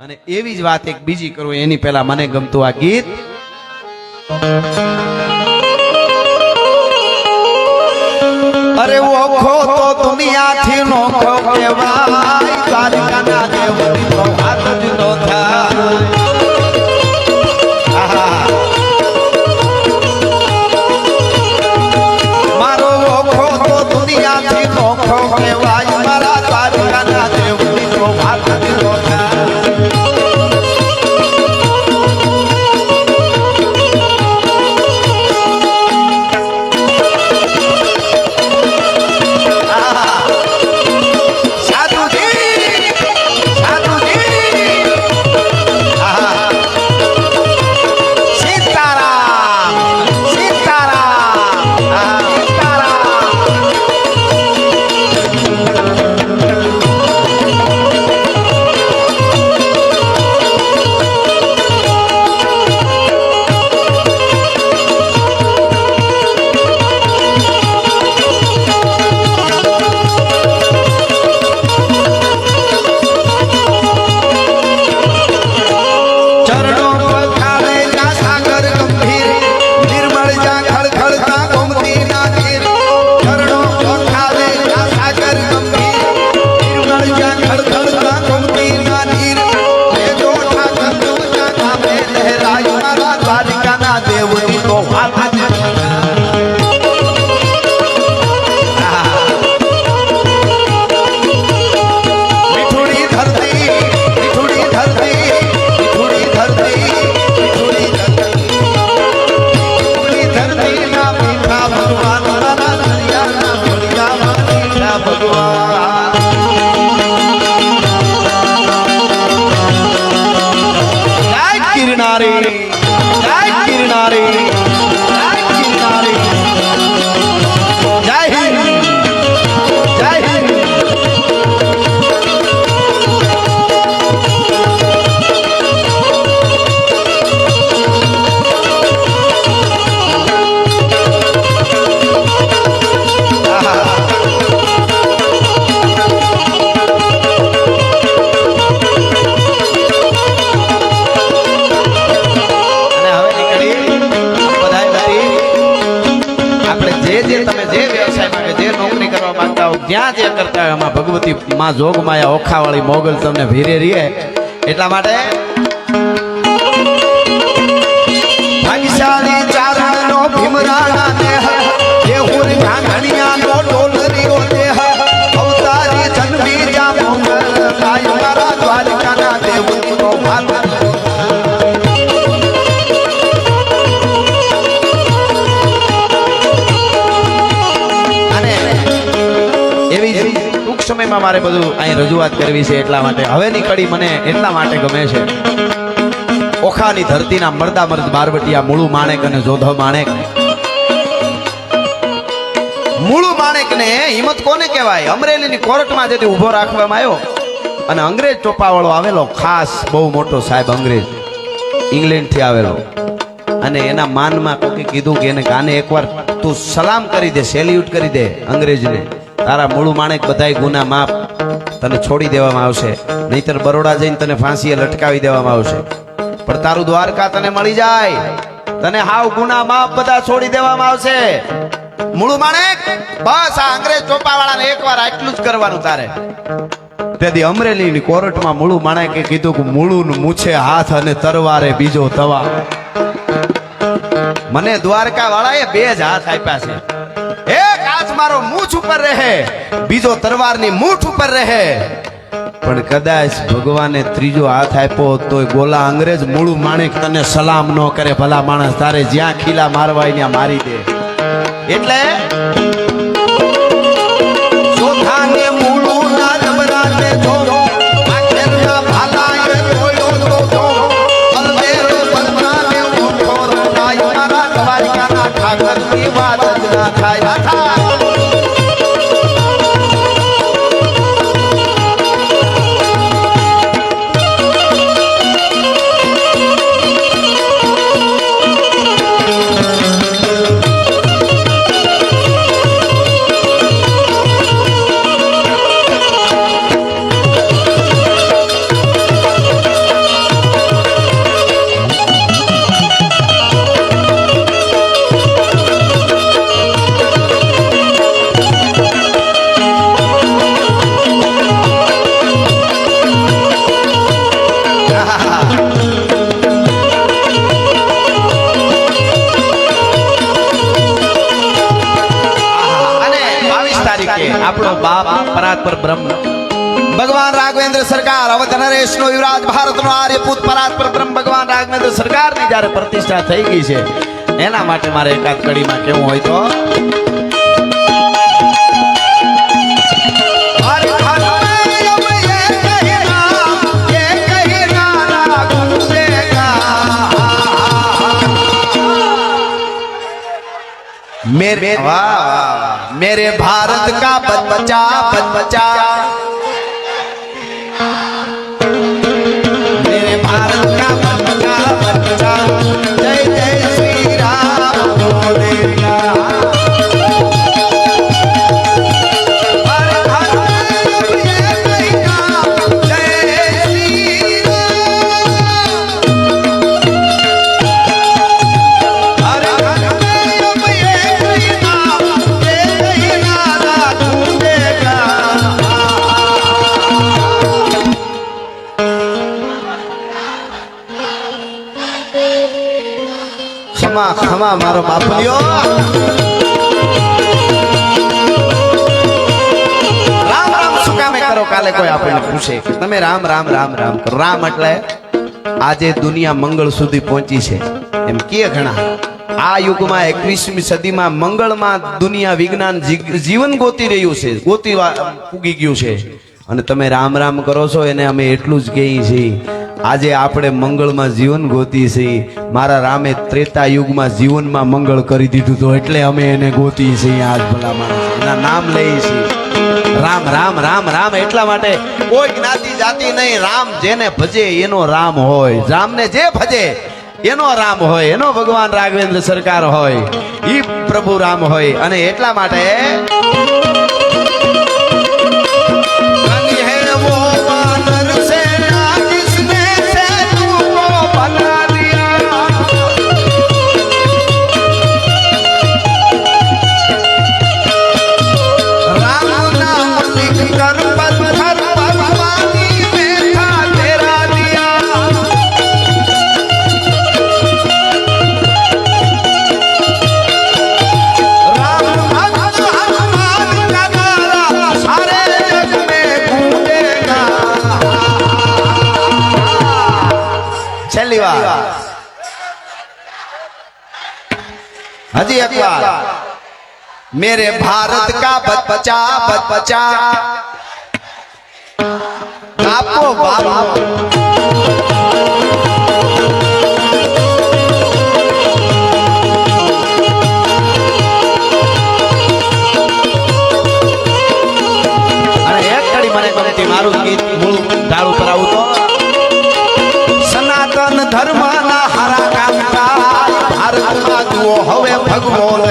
અને એવી જ વાત એક બીજી કરું, એની પહેલા મને ગમતું આ ગીત. અરે ઓખો હો જ્યાં જે કરતા હોય એમાં ભગવતી માં જોગમાયા ઓખાવાળી મોગલ તમને ભીરે રીએ. એટલા માટે ભાગ્યશાળી ચારણનો ભીમરાણા ને દેહુર ઘાંઘણિયાનો ડોલરીઓ ટૂંક મારે બધું અહીં રજૂઆત કરવી છે એટલા માટે. હવેની કડી મને એટલા માટે ગમે છે. ઓખાની ધરતીના મરદા મરદ બારવટિયા, મૂળું માણેક અને જોધવ માણેક. મૂળું માણેક ને હિંમત કોને કહેવાય? અમરેલીની કોર્ટમાં જેથી ઊભો રાખવામાં આવ્યો. અને અંગ્રેજ ચોપાવાળો આવેલો, ખાસ બહુ મોટો સાહેબ અંગ્રેજ. ઇંગ્લેન્ડથી આવેલો. અને એના માનમાં કોકે કીધું કે એને કાને એકવાર તું સલામ કરી દે, સેલ્યુટ કરી દે અંગ્રેજને. તારા મૂળું માણેક બધાય ગુના માફ તને છોડી દેવામાં આવશે. નહીતર બરોડા જઈને તને ફાંસીએ લટકાવી દેવામાં આવશે. પણ તારું દ્વારકા તને મળી જાય. તને હાવ ગુના માફ બધા છોડી દેવામાં આવશે. મૂળ માણેક, બસ આ અંગ્રેજ ચોપાવાળાને એકવાર આટલું જ કરવાનું તારે. તેથી અમરેલીની કોર્ટમાં મૂળું માણેકે કીધું કે મૂળું મૂછે હાથ અને તરવારે બીજો તવા. મને દ્વારકા વાળાએ બે જ હાથ આપ્યા છે. એક મારો મૂછ ઉપર રહે, બીજો તરવારની મૂઠ ઉપર રહે. પણ કદાચ ભગવાને ત્રીજો હાથ આપ્યો તો ગોલા અંગ્રેજ, મૂળું માણેક તને સલામ ન કરે, ભલા માણસ, તારે જ્યાં ખીલા મારવા ત્યાં મારી દે. એટલે બાપ પર બ્રહ્મ. ભગવાન રાઘવેન્દ્ર સરકાર અવધ નરેશ નો યુવરાજ ભારત નો આર્યપુત પરાત્પર બ્રહ્મ. ભગવાન રાઘવેન્દ્ર સરકારની જયારે પ્રતિષ્ઠા થઈ ગઈ છે, એના માટે મારે એકાદ કડીમાં કેવું હોય તો मेरे वाह वाह वाह मेरे भारत का बच्चा बच्चा मेरे भारत का ખમા મારો બાપલિયો રામ રામ, શું કામે કરો? કાલે કોઈ આપણને પૂછે તમે રામ રામ રામ રામ કરો. રામ એટલે આજે દુનિયા મંગળ સુધી પહોંચી છે. એમ કે ઘણા. આ યુગમાં, એકવીસમી સદીમાં મંગળમાં દુનિયા વિજ્ઞાન જીવન ગોતી રહ્યું છે. ગોતી ઉગી ગયું છે. અને તમે રામ રામ કરો છો, એને અમે એટલું જ કહીએ છીએ. આજે આપણે મંગળમાં જીવન ગોતી છીએ મારા રામે ત્રેતા યુગમાં જીવનમાં મંગળ કરી દીધું તો એટલે અમે એને ગોતી છીએ આજ ભલામાં એના નામ લઈએ છીએ. રામ રામ રામ રામ એટલા માટે કોઈ જ્ઞાતિ જાતિ નહીં. રામ જેને ભજે એનો રામ હોય. રામને જે ભજે એનો રામ હોય. એનો ભગવાન રાઘવેન્દ્ર સરકાર હોય. ઈ પ્રભુ રામ હોય. અને એટલા માટે हजी एक मेरे भारत का बच बचा आपको बाबा Diamolo